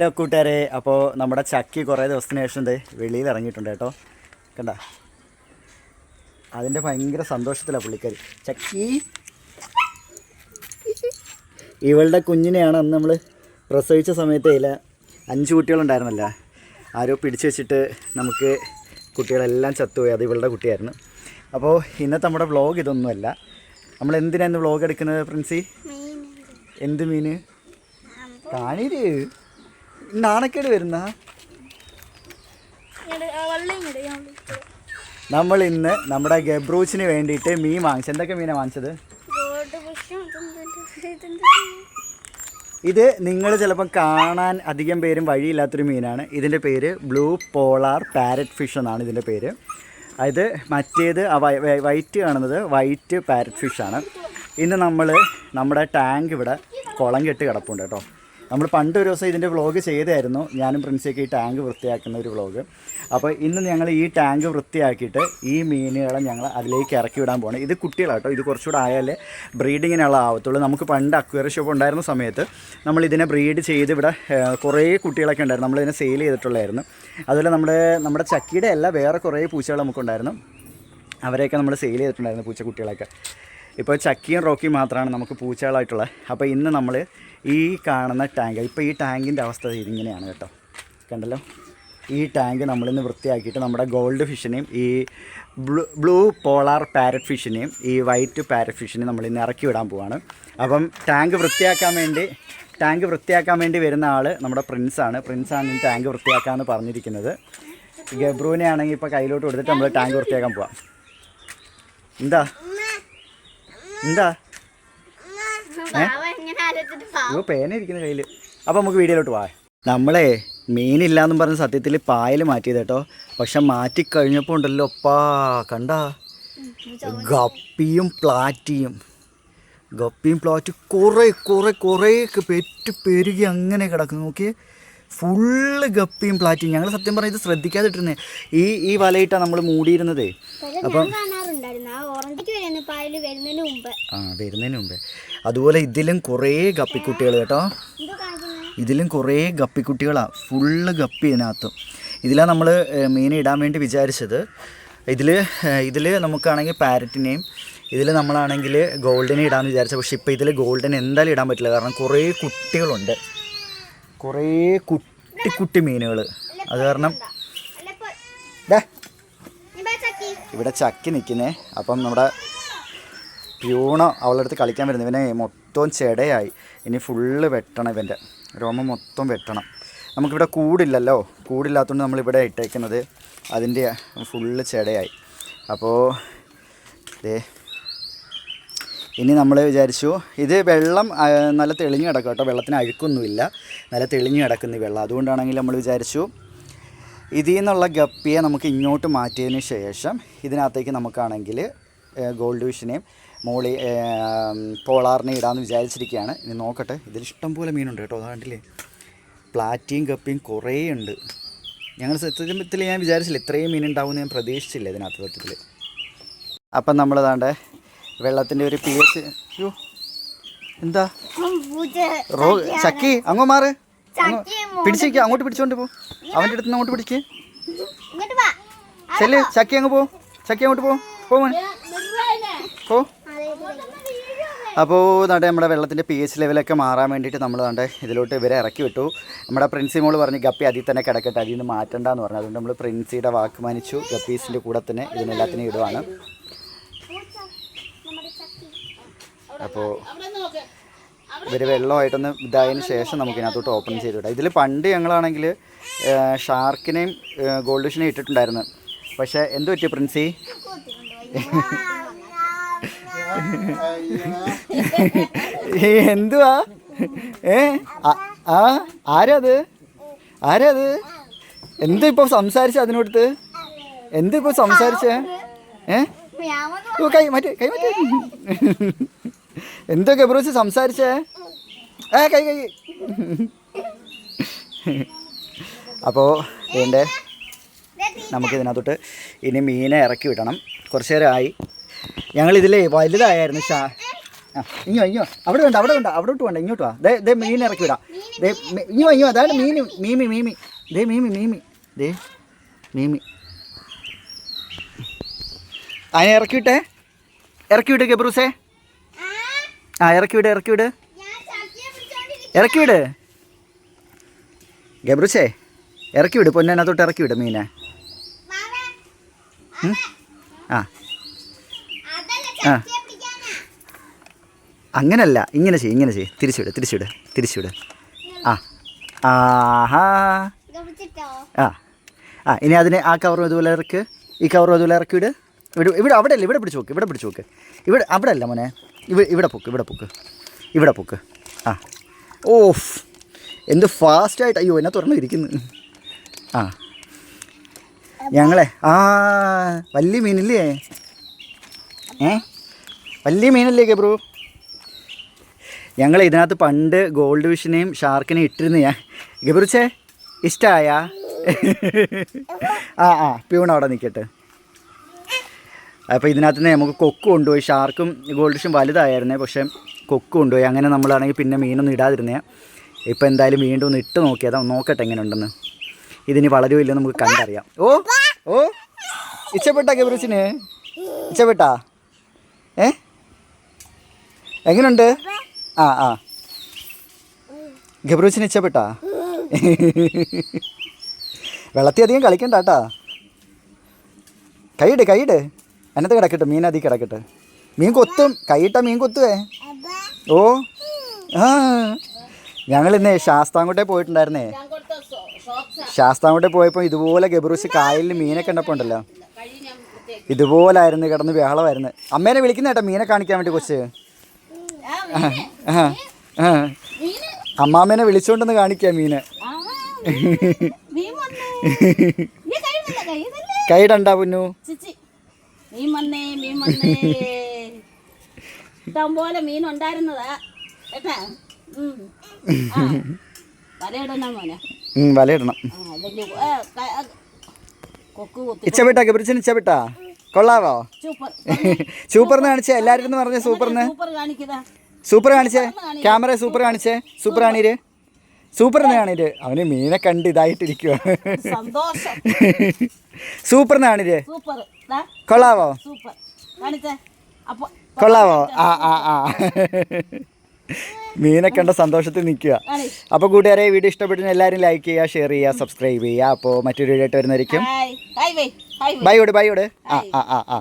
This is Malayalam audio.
ഹലോ കൂട്ടുകാരെ അപ്പോൾ നമ്മുടെ ചക്കി കുറേ ദിവസത്തിന് ശേഷം ദേ വെളിയിൽ ഇറങ്ങിയിട്ടുണ്ട് കേട്ടോ. കണ്ട? അതിന്റെ ഭയങ്കര സന്തോഷത്തിലാണ് പുള്ളിക്കാരി. ചക്കി. ഇവളുടെ കുഞ്ഞിനെയാണ് അന്ന് നമ്മൾ പ്രസവിച്ച സമയത്ത് ഇതിൽ അഞ്ച് കുട്ടികളുണ്ടായിരുന്നല്ല. ആരോ പിടിച്ചു വെച്ചിട്ട് നമുക്ക് കുട്ടികളെല്ലാം ചത്തുപോയി. അത് ഇവളുടെ കുട്ടിയായിരുന്നു. അപ്പോൾ ഇന്നത്തെ നമ്മുടെ വ്ളോഗ് ഇതൊന്നുമല്ല. നമ്മൾ എന്തിനാണ് വ്ളോഗ് എടുക്കുന്നത് പ്രിൻസി? എന്ത് മീന് കാണീര്. നാണക്കേട് വരുന്ന? നമ്മൾ ഇന്ന് നമ്മുടെ ഗബ്രൂച്ചിന് വേണ്ടിയിട്ട് മീൻ വാങ്ങിച്ചു. എന്തൊക്കെ മീനാണ് വാങ്ങിച്ചത്? ഇത് നിങ്ങൾ ചിലപ്പോൾ കാണാൻ അധികം പേരും വഴിയില്ലാത്തൊരു മീനാണ്. ഇതിന്റെ പേര് ബ്ലൂ പോളാർ പാരറ്റ് ഫിഷ് എന്നാണ് ഇതിന്റെ പേര്. അതായത് മറ്റേത് വൈറ്റ് കാണുന്നത് വൈറ്റ് പാരറ്റ് ഫിഷാണ് ഇന്ന് നമ്മൾ നമ്മുടെ ടാങ്ക് ഇവിടെ കുളം കെട്ട് കിടപ്പുണ്ട് കേട്ടോ. നമ്മൾ പണ്ട് ഒരു ദിവസം ഇതിന്റെ വ്ളോഗ് ചെയ്തായിരുന്നു. ഞാനും പ്രിൻസിയൊക്കെ ഈ ടാങ്ക് വൃത്തിയാക്കുന്ന ഒരു വ്ളോഗ് അപ്പോൾ ഇന്ന് ഞങ്ങൾ ഈ ടാങ്ക് വൃത്തിയാക്കിയിട്ട് ഈ മീനുകളെ ഞങ്ങൾ അതിലേക്ക് ഇറക്കി വിടാൻ പോകണം ഇത് കുട്ടികളാട്ടോ. ഇത് കുറച്ചുകൂടെ ആയാലേ ബ്രീഡിങ്ങിനുള്ള ആവത്തുള്ളൂ. നമുക്ക് പണ്ട് അക്വേറിയം ഷോപ്പ് ഉണ്ടായിരുന്ന സമയത്ത് നമ്മൾ ഇതിനെ ബ്രീഡ് ചെയ്ത് ഇവിടെ കുറേ കുട്ടികളൊക്കെ ഉണ്ടായിരുന്നു. നമ്മളിതിനെ സെയിൽ ചെയ്തിട്ടുള്ളായിരുന്നു. അതുപോലെ നമ്മുടെ നമ്മുടെ ചക്കിയുടെ അല്ല വേറെ കുറേ പൂച്ചകൾ നമുക്കുണ്ടായിരുന്നു. അവരെയൊക്കെ നമ്മൾ സെയിൽ ചെയ്തിട്ടുണ്ടായിരുന്നു പൂച്ചക്കുട്ടികളൊക്കെ ഇപ്പോൾ ചക്കിയും റോക്കിയും മാത്രമാണ് നമുക്ക് പൂച്ചകളായിട്ടുള്ളത്. അപ്പോൾ ഇന്ന് നമ്മൾ ഈ കാണുന്ന ടാങ്ക് ഇപ്പോൾ ഈ ടാങ്കിന്റെ അവസ്ഥ ഇതിങ്ങനെയാണ് കേട്ടോ. കണ്ടല്ലോ? ഈ ടാങ്ക് നമ്മളിന്ന് വൃത്തിയാക്കിയിട്ട് നമ്മുടെ ഗോൾഡ് ഫിഷിനെയും ഈ ബ്ലൂ ബ്ലൂ പോളാർ പാരറ്റ് ഫിഷിനെയും ഈ വൈറ്റ് പാരറ്റ് ഫിഷിനെയും നമ്മളിന്ന് ഇറക്കി വിടാൻ പോവാണ്. അപ്പം ടാങ്ക് വൃത്തിയാക്കാൻ വേണ്ടി ടാങ്ക് വൃത്തിയാക്കാൻ വേണ്ടി വരുന്ന ആൾ നമ്മുടെ പ്രിൻസാണ് പ്രിൻസാണ് ഈ ടാങ്ക് വൃത്തിയാക്കാമെന്ന് പറഞ്ഞിരിക്കുന്നത്. ഗബ്രുവിനെ ആണെങ്കിൽ ഇപ്പോൾ കയ്യിലോട്ട് കൊടുത്തിട്ട് നമ്മൾ ടാങ്ക് വൃത്തിയാക്കാൻ പോവാം. എന്താ? എന്താ? പേന ഇരിക്കുന്ന കയ്യിൽ അപ്പോൾ നമുക്ക് വീഡിയോയിലോട്ട് പോവാം നമ്മളെ മീനില്ലാന്നും പറഞ്ഞ സത്യത്തിൽ പായൽ മാറ്റിയത് കേട്ടോ. പക്ഷെ മാറ്റിക്കഴിഞ്ഞപ്പോൾ ഉണ്ടല്ലോ പാ കണ്ട? ഗപ്പിയും പ്ലാറ്റിയും. ഗപ്പിയും പ്ലാറ്റും കുറേ കുറേ കുറേ പെറ്റ് പെരുകി അങ്ങനെ കിടക്കുന്നു. നോക്കിയേ ഫുള്ള് ഗപ്പിയും പ്ലാറ്റിയും. ഞങ്ങൾ സത്യം പറഞ്ഞാൽ ഇത് ശ്രദ്ധിക്കാതിട്ടിരുന്നേ. ഈ ഈ വലയിട്ടാണ് നമ്മൾ മൂടിയിരുന്നതേ. അപ്പം ആ ഓറഞ്ചിക്ക് വരുന്ന വരുന്നതിന് മുമ്പ്. ആ വരുന്നതിന് മുമ്പേ. അതുപോലെ ഇതിലും കുറേ ഗപ്പിക്കുട്ടികൾ കേട്ടോ. ഇതിലും കുറേ ഗപ്പിക്കുട്ടികളാണ് ഫുള്ള് ഗപ്പി ഇതിനകത്തും. ഇതിലാണ് നമ്മൾ മീൻ ഇടാൻ വേണ്ടി വിചാരിച്ചത്. ഇതിൽ ഇതിൽ നമുക്കാണെങ്കിൽ പാരറ്റിനെയും ഇതിൽ നമ്മളാണെങ്കിൽ ഗോൾഡിനെ ഇടാമെന്ന് വിചാരിച്ചത്. പക്ഷേ ഇപ്പോൾ ഇതിൽ ഗോൾഡൻ എന്തായാലും ഇടാൻ പറ്റില്ല. കാരണം കുറേ കുട്ടികളുണ്ട്. കുറേ കുട്ടി കുട്ടി മീനുകൾ അത് കാരണം ഡാ ഇവിടെ ചക്കി നിൽക്കുന്നേ. അപ്പം നമ്മുടെ പ്യൂണോ അവളുടെ അടുത്ത് കളിക്കാൻ വരുന്നത് ഇവനെ മൊത്തം ചെടയായി. ഇനി ഫുള്ള് വെട്ടണം ഇവന്റെ. രോമം മൊത്തം വെട്ടണം. നമുക്കിവിടെ കൂടില്ലല്ലോ. കൂടില്ലാത്തതുകൊണ്ട് നമ്മളിവിടെ ഇട്ടേക്കുന്നത് അതിന്റെ ഫുള്ള് ചെടയായി. അപ്പോൾ ഇതേ ഇനി നമ്മൾ വിചാരിച്ചു ഇത് വെള്ളം നല്ല തെളിഞ്ഞു കിടക്കും കേട്ടോ. വെള്ളത്തിന് അഴുക്കൊന്നുമില്ല. നല്ല തെളിഞ്ഞു കിടക്കുന്ന വെള്ളം. അതുകൊണ്ടാണെങ്കിൽ നമ്മൾ വിചാരിച്ചു ഇതിൽ നിന്നുള്ള ഗപ്പിയെ നമുക്ക് ഇങ്ങോട്ട് മാറ്റിയതിന് ശേഷം ഇതിനകത്തേക്ക് നമുക്കാണെങ്കിൽ ഗോൾഡ് ഫിഷിനെയും മോളി പോളാറിനെ ഇടാമെന്ന് വിചാരിച്ചിരിക്കുകയാണ്. ഇനി നോക്കട്ടെ ഇതിലിഷ്ടം ഇഷ്ടം പോലെ മീനുണ്ട് കേട്ടോ അതാണ്ടില്ലേ പ്ലാറ്റിയും ഗപ്പിയും കുറേ ഉണ്ട്. ഞങ്ങൾ സത്യത്തിൽ ഞാൻ വിചാരിച്ചില്ല ഇത്രയും മീൻ ഉണ്ടാവുമെന്ന് ഞാൻ പ്രതീക്ഷിച്ചില്ല ഇതിനകത്ത് സത്യത്തിൽ. അപ്പം നമ്മളതാണ്ട് വെള്ളത്തിന്റെ ഒരു പി എച്ച് എന്താ? റോ ചക്കി അങ്ങോ മാറ്. പിടിച്ചേക്ക് അങ്ങോട്ട് പിടിച്ചോണ്ട് പോ. അവന്റെ അടുത്ത് അങ്ങോട്ട് പിടിക്ക്. ഇങ്ങോട്ട് വാ. ചെല്ല് ചക്കി അങ്ങ് പോ. ചക്കി അങ്ങോട്ട് പോ. പോ മോനെ. പോ. അപ്പോൾ ദാണ്ടെ നമ്മുടെ വെള്ളത്തിന്റെ പി എച്ച് ലെവലൊക്കെ മാറാൻ വേണ്ടിയിട്ട് നമ്മൾ ദാണ്ടെ ഇതിലോട്ട് ഇവരെ ഇറക്കി വിട്ടു. നമ്മുടെ പ്രിൻസി മോൾ പറഞ്ഞ് ഗപ്പി അതിൽ തന്നെ കിടക്കട്ടെ അതിൽ നിന്ന് മാറ്റണ്ടെന്ന് പറഞ്ഞു. അതുകൊണ്ട് നമ്മൾ പ്രിൻസിയുടെ വാക്ക് മാനിച്ചു ഗപ്പീസിന്റെ കൂടെ തന്നെ ഇതിനെല്ലാത്തിനും ഇടുവാണ്. അപ്പോൾ ഇവർ വെള്ളമായിട്ടൊന്ന് ഇതായതിനു ശേഷം നമുക്ക് ഇതിനകത്തോട്ട് ഓപ്പൺ ചെയ്ത് വിടാം ഇതിൽ പണ്ട് ഞങ്ങളാണെങ്കിൽ ഷാർക്കിനെയും ഗോൾഡ് ഫിഷിനെയും ഇട്ടിട്ടുണ്ടായിരുന്നു. പക്ഷേ എന്ത് പറ്റിയ പ്രിൻസി? എന്തുവാ? ഏ ആ- ആരത്? ആരാ അത് ആരാ അത് എന്താ ഇപ്പോൾ സംസാരിച്ച? അതിനോടുത്ത് എന്താ ഇപ്പോൾ സംസാരിച്ചേ ഏ കൈ മാറ്റി കൈ മാറ്റി. എന്തോ ഗബ്രൂസ് സംസാരിച്ചേ? ഏ കൈ കൈ. അപ്പോൾ ഇതിന്റെ നമുക്ക് ഇതിനകത്തോട്ട് ഇനി മീനെ ഇറക്കി വിടണം. കുറച്ച് നേരമായി. ഞങ്ങളിതിലേ വലുതായിരുന്നു ഷാ ആ ഇങ്ങോ ഇങ്ങോ. അവിടെ വേണ്ട അവിടെ വേണ്ട അവിടെ വിട്ട് വേണ്ട ഇങ്ങോട്ട് വാ. ദേ ദേ മീൻ ഇറക്കി വിടാം. ദേ ഇഞ്ഞോ ഇഞ്ഞോ അതാണ് മീന്. മീമി മീമി. ദേ മീമി മീമി. ദേ മീമി. അതിനെ ഇറക്കി വിട്ടേ. ഇറക്കി വിട്ടേ ഗബ്രൂസേ ആ ഇറക്കി വിട് ഇറക്കി വിട്. ഇറക്കി വിട്. ഗബ്രൂസേ ഇറക്കി വിട് പൊന്നതിനകത്തോട്ട് ഇറക്കി വിട് മീനെ? ആ. ആ. അങ്ങനല്ല ഇങ്ങനെ ചെയ്യ് ഇങ്ങനെ ചെയ്യ്. തിരിച്ചുവിട് തിരിച്ചുവിട് തിരിച്ചുവിട് ആ. ആഹാ? ആ. ആ ഇനി അതിനെ ആ കവറും ഇതുപോലെ ഇറക്ക്. ഈ കവറും അതുപോലെ ഇറക്കി വിട്. ഇവിടെ ഇവിടെ അവിടെ അല്ല ഇവിടെ പിടിച്ച് നോക്ക് ഇവിടെ പിടിച്ച് നോക്ക്. ഇവിടെ അവിടെ അല്ല മോനെ. ഇവിടെ ഇവിടെ പൊക്ക് ഇവിടെ പൊക്ക്. ഇവിടെ പൊക്ക്. ആ. ഓഫ്. എന്ത് ഫാസ്റ്റായിട്ട്. അയ്യോ എന്നെ തുറന്നു ഇരിക്കുന്നു ആ. ഞങ്ങളെ. ആ വലിയ മീനില്ലേ? ഏ? വലിയ മീനല്ലേ ബ്രോ? ഞങ്ങൾ ഇതിനകത്ത് പണ്ട് ഗോൾഡ് വിഷിനെയും ഷാർക്കിനെയും ഇട്ടിരുന്ന ഞാൻ. ഗബ്രുച്ചേ ഇഷ്ടമായ ആ ആ. പ്യൂൺ അവിടെ നിൽക്കട്ടെ അപ്പോൾ ഇതിനകത്ത് നിന്ന് നമുക്ക് കൊക്ക് കൊണ്ടുപോയി. ഷാർക്കും ഗോൾഡ് ഫിഷും വലുതായിരുന്നേ പക്ഷേ കൊക്ക് കൊണ്ടുപോയി. അങ്ങനെ നമ്മളാണെങ്കിൽ പിന്നെ മീനൊന്നും ഇടാതിരുന്നേ. ഇപ്പോൾ എന്തായാലും വീണ്ടും ഒന്ന് ഇട്ട് നോക്കിയതാ നോക്കട്ടെ എങ്ങനെ ഉണ്ടെന്ന് ഇതിനി വളരുമോ നമുക്ക് കണ്ടറിയാം. ഓ ഓ ഇച്ചപ്പെട്ടാ കെബ്രിച്ചിന് ഇച്ചപ്പെട്ടാ ഏ? എങ്ങനെയുണ്ട് ആ ആ. ഗബ്രൂച്ചിന് ഇച്ചപ്പെട്ടാ വെള്ളത്തിൽ അധികം കളിക്കണ്ട കേട്ടാ. കൈയിട് കൈയിട്. അതിനകത്ത് കിടക്കട്ടെ? മീൻ അതി കിടക്കട്ടെ. മീൻ കൊത്തും. കൈയിട്ട മീൻ കൊത്തുവേ. ഓ. ആ. ഞങ്ങൾ ഇന്നേ ശാസ്താംകോട്ടെ പോയിട്ടുണ്ടായിരുന്നേ. ശാസ്താംകോട്ടെ പോയപ്പോൾ ഇതുപോലെ ഗബ്രൂസ് കായലിൽ മീനൊക്കെ ഉണ്ടപ്പോൾ ഉണ്ടല്ലോ. ഇതുപോലായിരുന്നു കിടന്ന് ബഹളമായിരുന്നു. അമ്മേനെ വിളിക്കുന്ന കേട്ടോ മീനെ കാണിക്കാൻ വേണ്ടി കൊച്ച്. അമ്മാമ്മേനെ വിളിച്ചോണ്ടെന്ന് കാണിക്കാം മീനെ. കൈ കൈയിടണ്ടാ പുന്നു? മീൻ വന്നേ മീൻ വന്നേ ഇഷ്ടം പോലെ മീൻ ഉണ്ടായിരുന്നതാ കേട്ടാ. വലയിടണം മോനെ. വലയിടണം. കൊക്ക് ഗബ്രിച്ചൻ ഇച്ചപ്പെട്ടാ കൊള്ളാവോ? സൂപ്പർ. സൂപ്പർന്ന് കാണിച്ചേ എല്ലാരും പറഞ്ഞ സൂപ്പർന്ന്. സൂപ്പർ കാണിച്ചേ ക്യാമറ സൂപ്പർ കാണിച്ചേ സൂപ്പർ കാണീര്. സൂപ്പർ എന്ന് കാണീര്. അവന് മീനെ കണ്ട് ഇതായിട്ടിരിക്കുവാണ് സന്തോഷം. സൂപ്പർ എന്ന് കാണീര് കൊള്ളാവോ? കൊള്ളാവോ? ആ ആ ആ. മീനൊക്കെ കണ്ട സന്തോഷത്തിൽ നിൽക്കുക. അപ്പോൾ കൂട്ടുകാരെ വീഡിയോ ഇഷ്ടപ്പെട്ടു എല്ലാവരും ലൈക്ക് ചെയ്യുക ഷെയർ ചെയ്യുക സബ്സ്ക്രൈബ് ചെയ്യുക. അപ്പോൾ മറ്റൊരു വീഡിയോ ആയിട്ട് വരുന്നതായിരിക്കും. ബൈ ഓട് ബൈ ഓട് ആ ആ ആ ആ.